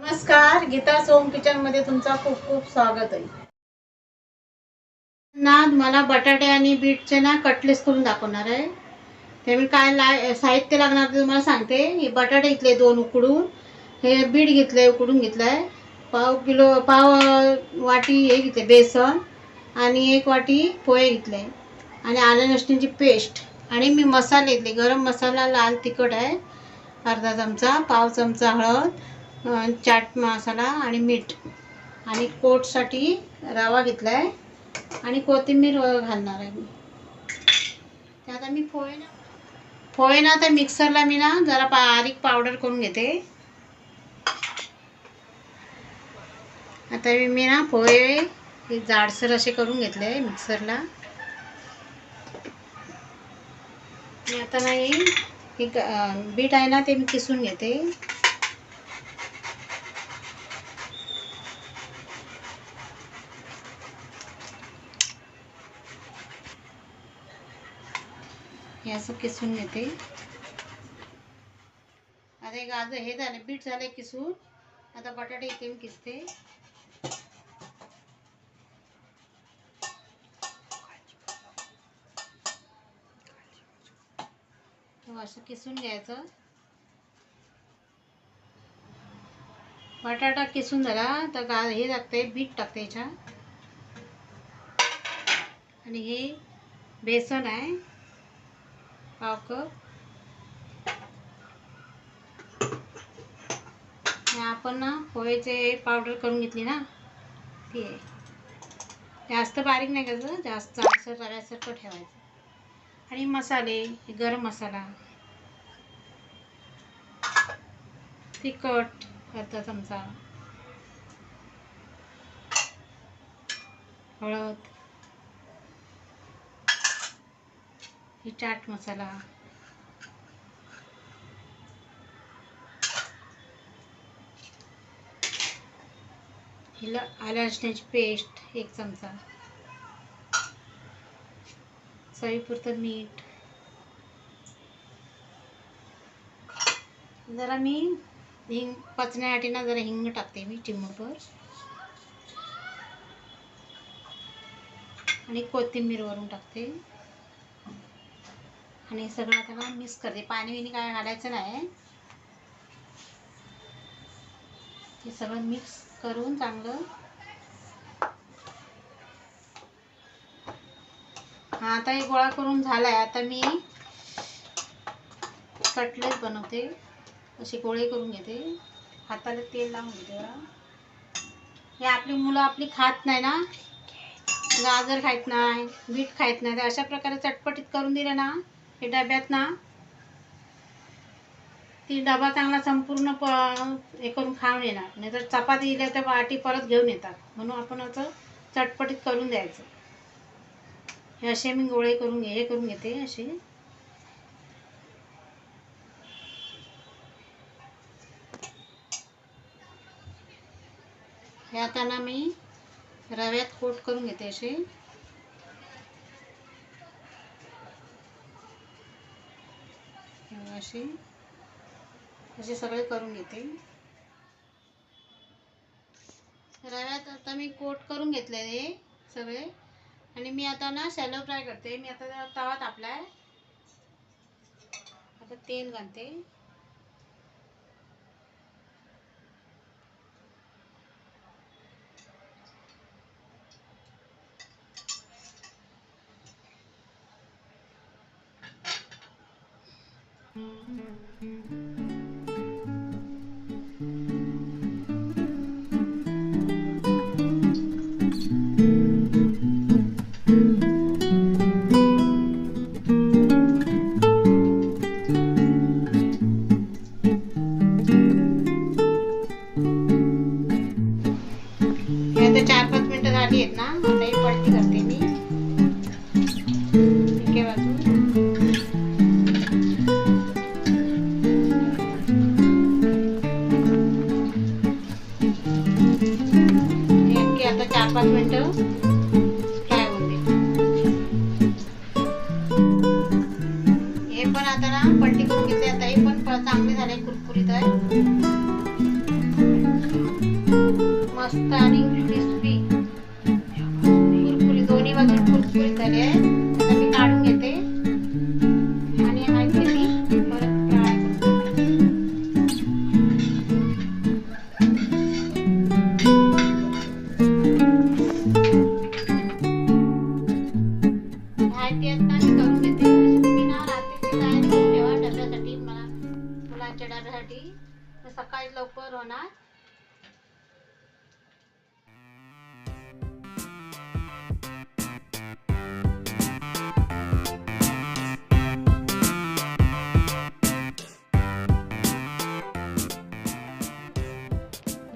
नमस्कार गीता सोम किचनमध्ये तुमचं खूप खूप स्वागत आहे. ना मला बटाटे आणि बीटचे ना कटलेस करून दाखवणार आहे. ते मी काय ला साहित्य लागणार ते तुम्हाला सांगते. हे बटाटे घेतले दोन उकडून. हे बीट घेतले उकडून घेतलंय. पाव किलो पाव वाटी हे घेतले बेसन. आणि एक वाटी पोहे घेतले. आणि आलं लसणीची पेस्ट. आणि मी मसाले घेतले. गरम मसाला लाल तिखट आहे. अर्धा चमचा पाव चमचा हळद. चाट मसाला आणि मीठ. आणि कोटसाठी रवा घेतला आहे आणि कोथिंबीर घालणार आहे मी. ते आता मी पोहे ना पोहे ना तर मिक्सरला मी ना जरा बारीक पावडर करून घेते. आता मी ना पोहे हे जाडसर असे करून घेतले मिक्सरला. आता नाही हे बीट आहे ना ते मी किसून घेते. हे असं किसून घेते आता हे गाजर हे झालं बीट झालं किसून. आता बटाटे इथे किसते. हो, असं किसून घ्यायचं. बटाटा किसून झाला तर गा हे टाकते बीट टाकते याच्यात. आणि हे बेसन आहे. पाव कप आणि आपण ना पोहेचे पावडर करून घेतली ना. ती आहे. जास्त बारीक नाही करायचं जास्त जाडसर रव्यासारखं ठेवायचं. आणि मसाले गरम मसाला. तिखट अर्धा चमचा. हळद. ही चाट मसाला. हिला आल्या लसणाची पेस्ट एक चमचा. चवीपुरतं मीठ. जरा मी हिंग पचण्यासाठी ना जरा हिंग टाकते मी चिमटभर. आणि कोथिंबीर वरून टाकते. आणि सगळं आता ना मिक्स करते. पाणी बिणी काय घालायचं नाही. हे सगळं मिक्स करून चांगलं. हा आता हे गोळा करून झालाय. आता मी कटलेट बनवते. असे गोळे करून घेते. हाताला तेल लावून घेते हे आपली मुलं आपली खात नाही ना? गाजर खात नाही बीट खात नाही. अशा प्रकारे चटपटीत करून दिलं ना हे डब्यात ना ती डबा चांगला संपूर्ण प हे करून खाऊन येणार. नाही तर चपाती दिल्या तर वाटी परत घेऊन येतात. म्हणून आपण असं चटपटीत करून द्यायचं. हे असे मी गोळे करून घे हे करून घेते असे. हे आता ना मी रव्यात कोट करून घेते असे. अशी. असे सगळे करून घेते. रव्यात आता मी कोट करून घेतले हे सगळे. आणि मी आता ना शॅलो फ्राय करते. मी आता जरा तवा तापलाय. आता तेल घालते. हे आता ना पलटी करून घेतली आता हे पण चांगली झाले कुरकुरीत आहे. मस्त आणि क्रिस्पी कुरकुरी दोन्ही बाजून कुरकुरीत झाले आहे. मुलांच्या सकाळी लवकर होणार.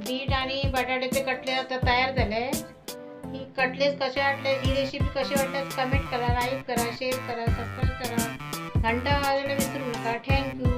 बीट आणि बटाट्याचे कटले आता तयार झाले. ही कटलेस कसे वाटले ही रेसिपी कशी वाटल्यास कमेंट करा लाईक करा शेअर करा सबस्क्राईब करा. घंटा वाजवायला विसरू नका. थँक्यू